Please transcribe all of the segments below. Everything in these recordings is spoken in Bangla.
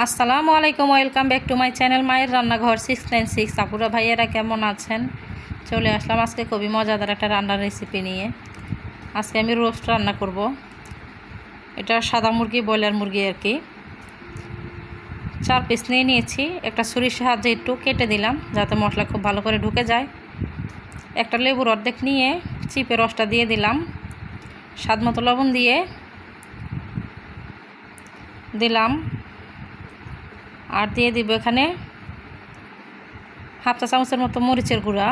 আসসালামু আলাইকুম, welcome back to my channel মায়ের রান্নাঘর সিক্স নাইন সিক্স। আপুরা ভাইয়েরা কেমন আছেন? চলে আসলাম আজকে খুবই মজাদার একটা রান্নার রেসিপি নিয়ে। আজকে আমি রোস্ট রান্না করব। এটা সাদা মুরগি, ব্রয়লার মুরগি আর কি। চার পিস নিয়ে নিয়েছি। একটা ছুরির সাহায্যে একটু কেটে দিলাম, যাতে মশলা খুব ভালো করে ঢুকে যায়। একটা লেবুর অর্ধেক নিয়ে চিপে রসটা দিয়ে দিলাম। স্বাদ মতো লবণ দিয়ে দিলাম। আর দিয়ে দিব এখানে হাফ চা চামচের মতো মরিচের গুঁড়া।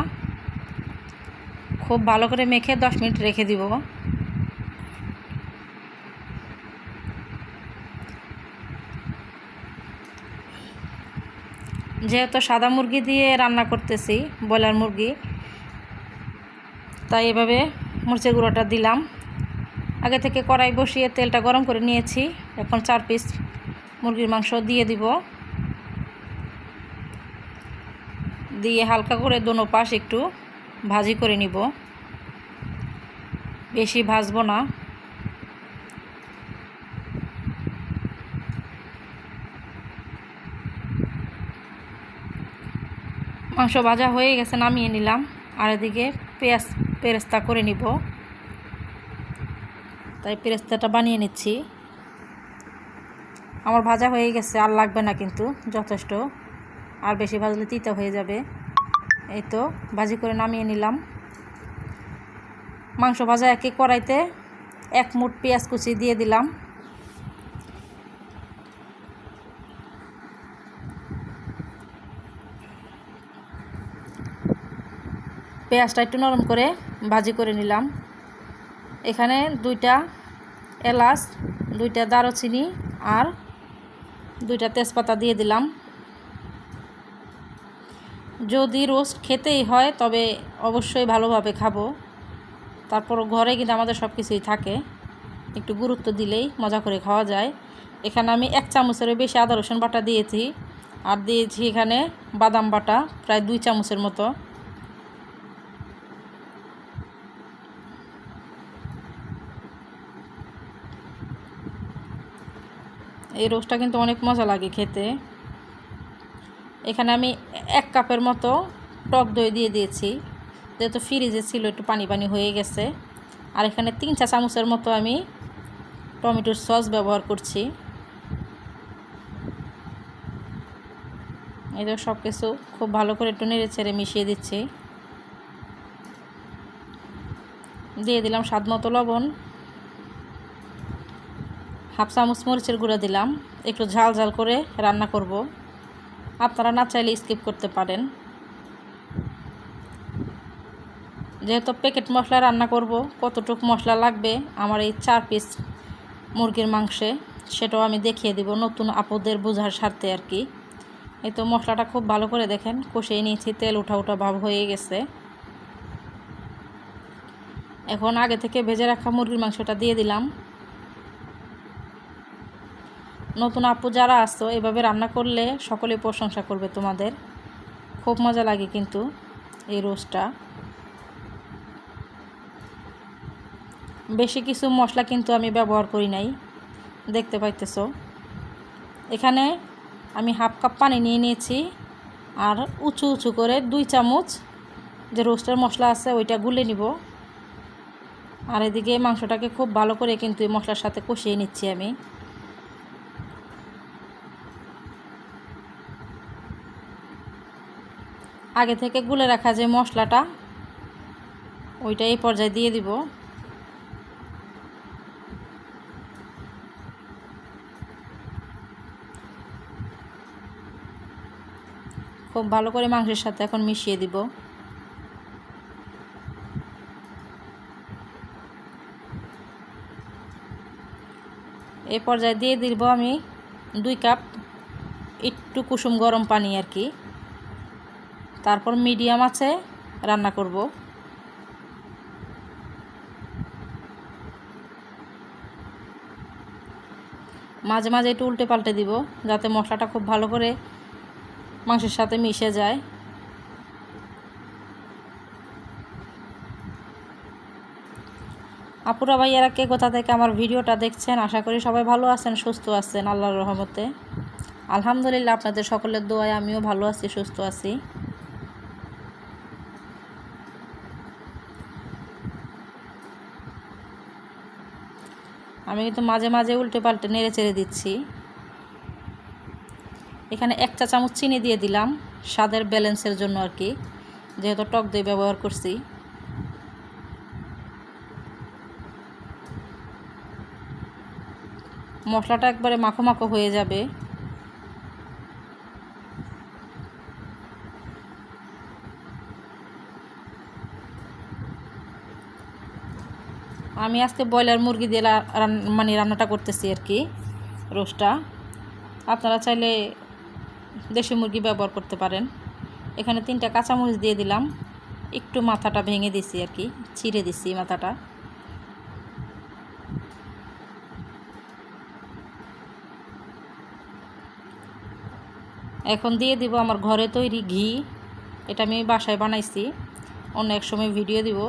খুব ভালো করে মেখে দশ মিনিট রেখে দিব। যেহেতু সাদা মুরগি দিয়ে রান্না করতেছি, ব্রয়লার মুরগি, তাই এভাবে মরিচের গুঁড়োটা দিলাম। আগে থেকে কড়াই বসিয়ে তেলটা গরম করে নিয়েছি। এখন চার পিস মুরগির মাংস দিয়ে দিব। দিয়ে হালকা করে দোনো পাশ একটু ভাজি করে নিব। বেশি ভাজবো না। মাংস ভাজা হয়ে গেছে, নামিয়ে নিলাম। আর এদিকে পেঁয়াজ পেরেস্তা করে নিব। তাই পেরেস্তাটা বানিয়ে নিচ্ছি। আমার ভাজা হয়ে গেছে, আর লাগবে না কিন্তু, যথেষ্ট। আর বেশি ভাজলে তিতা হয়ে যাবে। এই তো, ভাজি করে নামিয়ে নিলাম। মাংস ভাজা একই কড়াইতে, এক মুঠ পেঁয়াজ কুচি দিয়ে দিলাম। পেঁয়াজটা একটু নরম করে ভাজি করে নিলাম। এখানে দুইটা এলাচ, দুইটা দারুচিনি আর দুইটা তেজপাতা দিয়ে দিলাম। যদি রোস্ট খেতেই হয়, তবে অবশ্যই ভালোভাবে খাব। তারপর ঘরে কিন্তু আমাদের সব কিছুই থাকে। একটু গুরুত্ব দিলেই মজা করে খাওয়া যায়। এখানে আমি এক চামচেরও বেশি আদা, রসুন বাটা দিয়েছি। আর দিয়েছি এখানে বাদাম বাটা, প্রায় দুই চামচের মতো। এই রোস্টটা কিন্তু অনেক মজা লাগে খেতে। এখানে আমি এক কাপের মতো টক দই দিয়ে দিয়েছি। যেহেতু ফ্রিজে ছিল, একটু পানি পানি হয়ে গেছে। আর এখানে তিন চা চামচের মতো আমি টমেটোর সস ব্যবহার করছি। তো সব কিছু খুব ভালো করে একটু নেড়ে ছেড়ে মিশিয়ে দিচ্ছি। দিয়ে দিলাম স্বাদ মতো লবণ। হাফ চামচ মরিচের গুঁড়া দিলাম। একটু ঝাল ঝাল করে রান্না করব। আপনারা না চাইলে স্কিপ করতে পারেন। যেহেতু প্যাকেট মশলা রান্না করব, কতটুকু মশলা লাগবে, আমার এই চার পিস মুরগির মাংসে, সেটাও আমি দেখিয়ে দিব নতুন আপদের বোঝার স্বার্থে আর কি। এই তো মশলাটা খুব ভালো করে দেখেন, কষিয়ে নিয়েছি, তেল উঠা উঠা ভাব হয়ে গেছে। এখন আগে থেকে ভেজে রাখা মুরগির মাংসটা দিয়ে দিলাম। নতুন আপু যারা আসতো এভাবে রান্না করলে সকলে প্রশংসা করবে তোমাদের। খুব মজা লাগে কিন্তু এই রোস্টটা। বেশি কিছু মশলা কিন্তু আমি ব্যবহার করি নাই, দেখতে পাইতেছ। এখানে আমি হাফ কাপ পানি নিয়ে নিয়েছি, আর উঁচু উঁচু করে দুই চামচ যে রোস্টের মশলা আছে, ওইটা গুলে নিব। আর এদিকে মাংসটাকে খুব ভালো করে কিন্তু এই মশলার সাথে কষিয়ে নিচ্ছি আমি। আগে থেকে গুলে রাখা যে মশলাটা, ওইটা এই পর্যায়ে দিয়ে দিব। খুব ভালো করে মাংসের সাথে এখন মিশিয়ে দিব। এই পর্যায়ে দিয়ে দিব আমি দুই কাপ একটু কুসুম গরম পানি আর কি। তারপর মিডিয়াম আছে, রান্না করব। মাঝে মাঝে একটু উল্টে পাল্টে দিব, যাতে মশলাটা খুব ভালো করে মাংসের সাথে মিশে যায়। আপুরা ভাইয়ারা কে কোথা থেকে আমার ভিডিওটা দেখছেন, আশা করি সবাই ভালো আছেন, সুস্থ আছেন, আল্লাহর রহমতে। আলহামদুলিল্লাহ, আপনাদের সকলের দোয়ায় আমিও ভালো আছি, সুস্থ আছি। আমি কিন্তু মাঝে মাঝে উল্টে পাল্টে নেড়ে চেড়ে দিচ্ছি। এখানে এক চা চামচ চিনি দিয়ে দিলাম, স্বাদের ব্যালেন্সের জন্য আর কি, যেহেতু টক দই ব্যবহার করছি। মশলাটা একবারে মাখো মাখো হয়ে যাবে। আমি আজকে ব্রয়লার মুরগি দিয়ে মানে রান্নাটা করতেছি আর কি, রোস্টটা। আপনারা চাইলে দেশি মুরগি ব্যবহার করতে পারেন। এখানে তিনটা কাঁচামরিচ দিয়ে দিলাম। একটু মাথাটা ভেঙে দিছি আর কি, ছিঁড়ে দিছি মাথাটা। এখন দিয়ে দিব আমার ঘরে তৈরি ঘি। এটা আমি বাসায় বানাইছি। অন্য এক সময় ভিডিও দিব।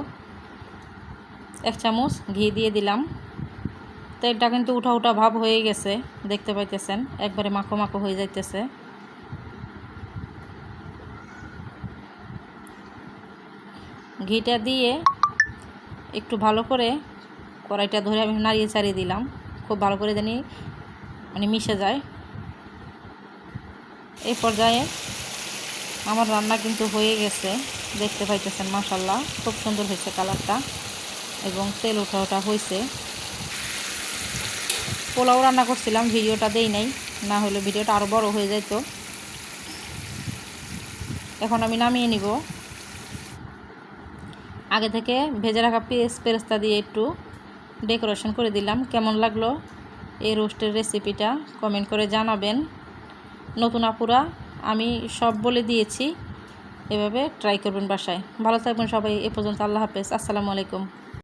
এক চামচ ঘি দিয়ে দিলাম। তেলটা কিন্তু উঠা উঠা ভাব হয়ে গেছে, দেখতে পাইতেছেন, একবারে মাখো মাখো হয়ে যাইতেছে। ঘিটা দিয়ে একটু ভালো করে কড়াইটা ধরে আমি নাড়িয়ে চাড়িয়ে দিলাম, খুব ভালো করে জানি মানে মিশে যায়। এই পর্যায়ে আমার রান্না কিন্তু হয়ে গেছে, দেখতে পাইতেছেন মাসাল্লাহ খুব সুন্দর হয়েছে কালারটা। এবং তেল ওঠা ওঠা হয়েছে পোলাও রান্না করছিলাম, ভিডিওটা দেই নাই, না হলে ভিডিওটা আরও বড় হয়ে যেত এখন আমি নামিয়ে নিব। আগে থেকে ভেজে রাখা পেঁয়াজ পেরেস্তা দিয়ে একটু ডেকোরেশন করে দিলাম। কেমন লাগল এই রোস্টের রেসিপিটা কমেন্ট করে জানাবেন। নতুন আপুরা, আমি সব বলে দিয়েছি, এভাবে ট্রাই করবেন বাসায়। ভালো থাকবেন সবাই, এ পর্যন্ত আল্লাহ হাফেজ। আসসালামু আলাইকুম।